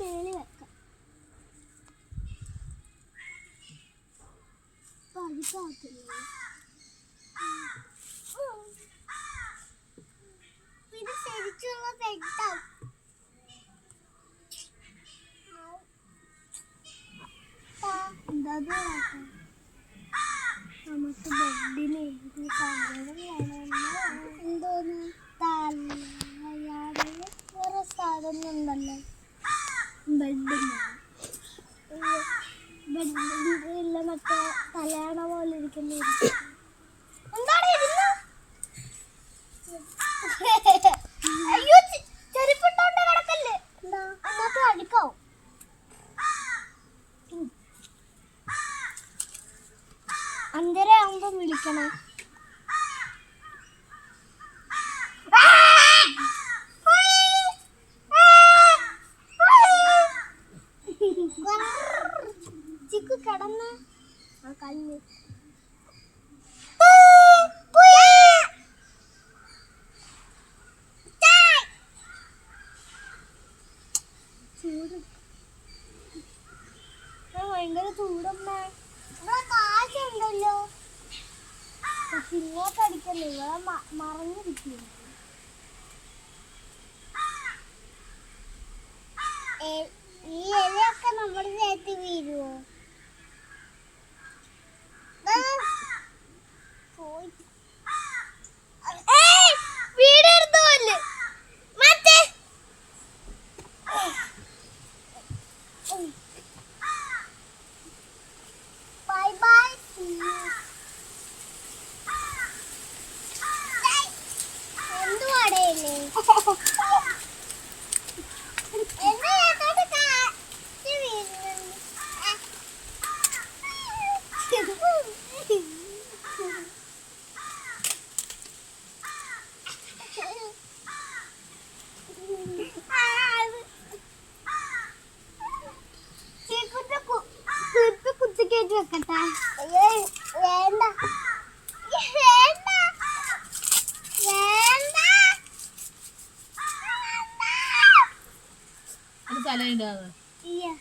മേളിൽ വെക്കാം. പഴുക്കാത്തില്ല ഇത് ശരിക്കുള്ള പെട്ടാവും എന്താ നമുക്ക് ബെഡിന് എഴുതി സങ്കടം എന്തോന്ന്? തലയാടിന് വേറെ സാധനം ഉണ്ടല്ലോ ബെഡിന് ബെഡില്ല മറ്റേ തലയണ പോലെ ഇരിക്കുന്ന. എന്താണ് ഇരുന്ന്? അയ്യോ ചെരുപ്പിട്ടോണ്ട് കിടക്കല്ലേ? അതിനകത്ത് അഴുക്കാവും അഞ്ചര ആകുമ്പോ വിളിക്കണം. ചിക്കു കിടന്ന് ആ കല്ല്. ചൂട്. ഭയങ്കര ചൂടമ്മ. ഇവിടെ കാറ്റുണ്ടല്ലോ പക്ഷെ ഇങ്ങോട്ട് അടിക്കല്ലേ? ഇവിടെ മറഞ്ഞിരിക്കുന്നു. ഈ ഇലയൊക്കെ നമ്മുടെ ദേഹത്ത് വീഴുവോ വീടെടുത്തു പോലെ മറ്റേ bye bye além dela. Yeah.